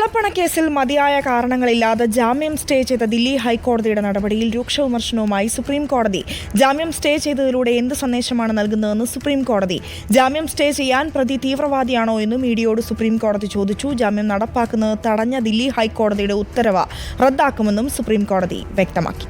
കള്ളപ്പണക്കേസിൽ മതിയായ കാരണങ്ങളില്ലാതെ ജാമ്യം സ്റ്റേ ചെയ്ത ദില്ലി ഹൈക്കോടതിയുടെ നടപടിയിൽ രൂക്ഷ വിമർശനവുമായി സുപ്രീം കോടതി. ജാമ്യം സ്റ്റേ ചെയ്തതിലൂടെ എന്ത് സന്ദേശമാണ് നൽകുന്നതെന്ന് സുപ്രീം കോടതി. ജാമ്യം സ്റ്റേ ചെയ്യാൻ പ്രതി തീവ്രവാദിയാണോ എന്ന് മീഡിയയോട് സുപ്രീം കോടതി ചോദിച്ചു. ജാമ്യം നടപ്പാക്കുന്നത് തടഞ്ഞ ദില്ലി ഹൈക്കോടതിയുടെ ഉത്തരവ് റദ്ദാക്കുമെന്നും സുപ്രീം കോടതി വ്യക്തമാക്കി.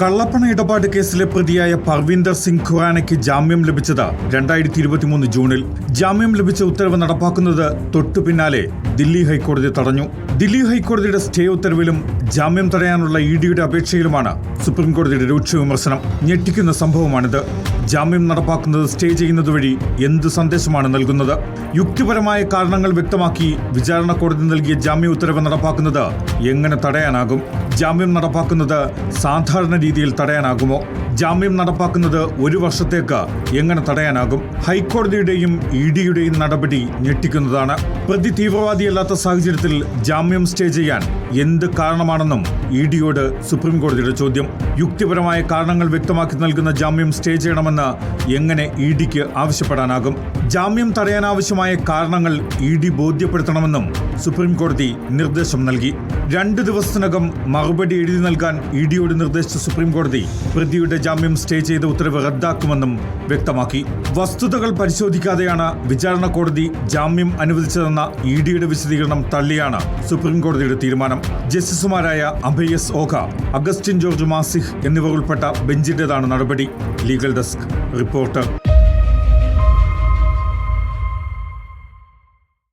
കള്ളപ്പണ ഇടപാട് കേസിലെ പ്രതിയായ പർവീന്ദർ സിംഗ് ഖുറാനയ്ക്ക് ജാമ്യം ലഭിച്ചത് രണ്ടായിരത്തി ഇരുപത്തിമൂന്ന് ജൂണിൽ. ജാമ്യം ലഭിച്ച ഉത്തരവ് നടപ്പാക്കുന്നത് തൊട്ടു പിന്നാലെ ദില്ലി ഹൈക്കോടതി തടഞ്ഞു. ദില്ലി ഹൈക്കോടതിയുടെ സ്റ്റേ ഉത്തരവിലും ജാമ്യം തടയാനുള്ള ഇ ഡിയുടെ അപേക്ഷയിലുമാണ് സുപ്രീംകോടതിയുടെ രൂക്ഷ വിമർശനം ഞെട്ടിക്കുന്ന സംഭവമാണിത്. ജാമ്യം നടപ്പാക്കുന്നത് സ്റ്റേ ചെയ്യുന്നത് വഴി എന്ത് സന്ദേശമാണ് നൽകുന്നത്? യുക്തിപരമായ കാരണങ്ങൾ വ്യക്തമാക്കി വിചാരണ കോടതി നൽകിയ ജാമ്യ ഉത്തരവ് നടപ്പാക്കുന്നത് എങ്ങനെ തടയാനാകും? ജാമ്യം നടപ്പാക്കുന്നത് സാധാരണ രീതിയിൽ തടയാനാകുമോ? ജാമ്യം നടപ്പാക്കുന്നത് ഒരു വർഷത്തേക്ക് എങ്ങനെ തടയാനാകും? ഹൈക്കോടതിയുടെയും ഇ ഡിയുടെയും നടപടി ഞെട്ടിക്കുന്നതാണ്. പ്രതി തീവ്രവാദിയല്ലാത്ത സാഹചര്യത്തിൽ ജാമ്യം സ്റ്റേ ചെയ്യാൻ എന്ത് കാരണമാണെന്നും ഇ ഡിയോട് സുപ്രീംകോടതിയുടെ ചോദ്യം. യുക്തിപരമായ കാരണങ്ങൾ വ്യക്തമാക്കി നൽകുന്ന ജാമ്യം സ്റ്റേ ചെയ്യണമെന്ന് എങ്ങനെ ഇ ഡിക്ക് ആവശ്യപ്പെടാനാകും? ജാമ്യം തടയാനാവശ്യമായ കാരണങ്ങൾ ഇ ഡി ബോധ്യപ്പെടുത്തണമെന്നും സുപ്രീംകോടതി നിർദ്ദേശം നൽകി. രണ്ട് ദിവസത്തിനകം മറുപടി എഴുതി നൽകാൻ ഇ ഡിയോട് നിർദ്ദേശിച്ച സുപ്രീംകോടതി പ്രതിയുടെ ജാമ്യം സ്റ്റേ ചെയ്ത ഉത്തരവ് റദ്ദാക്കുമെന്നും വ്യക്തമാക്കി. വസ്തുതകൾ പരിശോധിക്കാതെയാണ് വിചാരണ കോടതി ജാമ്യം അനുവദിച്ചതെന്ന ഇ ഡിയുടെ വിശദീകരണം തള്ളിയാണ് സുപ്രീംകോടതിയുടെ തീരുമാനം. ജസ്റ്റിസുമാരായ Abhay S Oka Augustine George Masih എന്നിവർ ഉൾപ്പെട്ട ബെഞ്ചിന്റേതാണ് നടപടി. Legal desk reporter